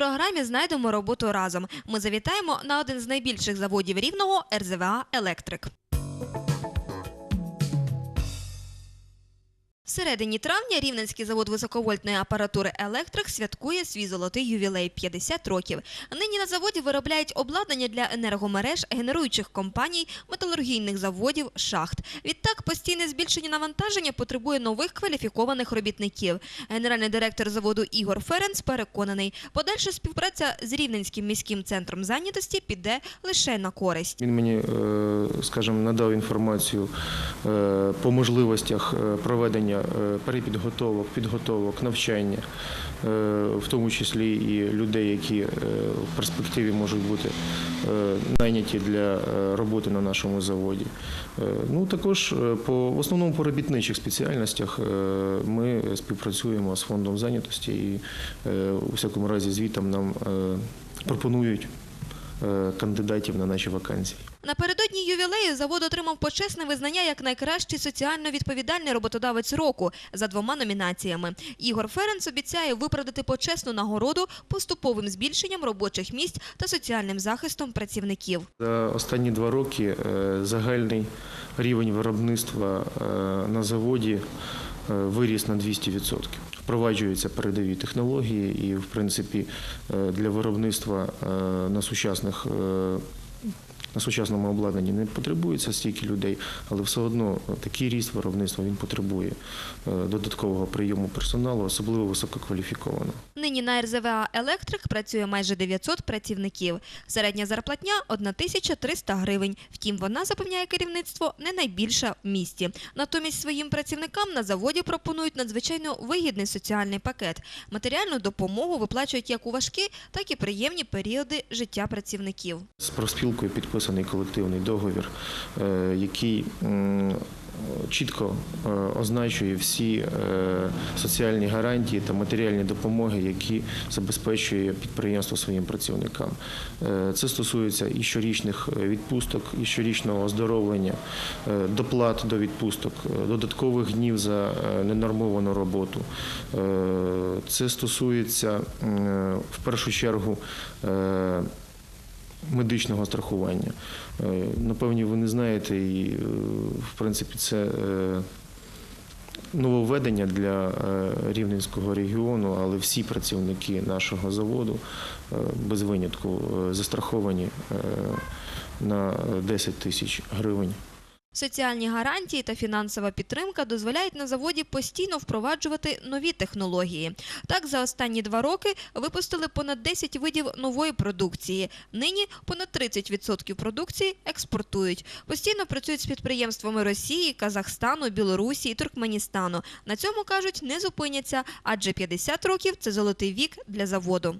програмі знайдемо роботу разом. Ми завітаємо на один з найбільших заводів рівного РЗВА Електрик. В середині травня Рівненський завод високовольтної апаратури Електрик святкує свій золотий ювілей 50 років. Нині на заводі виробляють обладнання для енергомереж, генеруючих компаній, металургійних заводів, шахт. Відтак постійне збільшення навантаження потребує нових кваліфікованих робітників. Генеральний директор заводу Ігор Ференц переконаний, подальша співпраця з Рівненським міським центром зайнятості піде лише на користь. Він мені, е, скажімо, надав інформацію е, по можливостях е, проведення перепідготовок, підготовок, навчання, е, в тому числі і людей, які е, в перспективі можуть бути е, найняті для е, роботи на нашому заводі. Е, Ну також е, по в основному по робітничих спеціальностях е, ми співпрацюємо з фондом зайнятості і е, у всякому разі звітом нам е, пропонують е, кандидатів на наші вакансії. Напередодні ювілею завод отримав почесне визнання як найкращий соціально відповідальний роботодавець року за двома номінаціями. Ігор Ференц обіцяє виправдати почесну нагороду поступовим збільшенням робочих місць та соціальним захистом працівників. За останні два роки е, загальний рівень виробництва е, на заводі е, виріс на 200%. Впроваджуються передові технології, і в принципі е, для виробництва е, на сучасних. Е, На сучасному обладнанні не потребується стільки людей, але все одно такий ріст виробництва він потребує е, додаткового прийому персоналу, особливо висококваліфікованого. Нині на РЗВА Електрик працює майже 900 працівників. Середня зарплатня 1300 гривень. Втім, вона запевняє керівництво не найбільша в місті. Натомість своїм працівникам на заводі пропонують надзвичайно вигідний соціальний пакет. Матеріальну допомогу виплачують як у важкі, так і приємні періоди життя працівників. З профспілкою підписаний колективний договір, е, який чітко е, означує всі е, соціальні гарантії та матеріальні допомоги, які забезпечує підприємство своїм працівникам. Це стосується і щорічних відпусток, і щорічного оздоровлення, доплат до відпусток, додаткових днів за ненормовану роботу. Це стосується в першу чергу. Медичного страхування. Е, Напевні, ви не знаєте, і е, в принципі це е, нововведення для Рівненського регіону, але всі працівники нашого заводу без винятку застраховані на 10 тисяч гривень. Соціальні гарантії та фінансова підтримка дозволяють на заводі постійно впроваджувати нові технології. Так, за останні два роки випустили понад 10 видів нової продукції. Нині понад 30% продукції експортують. Постійно працюють з підприємствами Росії, Казахстану, Білорусі і Туркменістану. На цьому кажуть, не зупиняться, адже 50 років це золотий вік для заводу.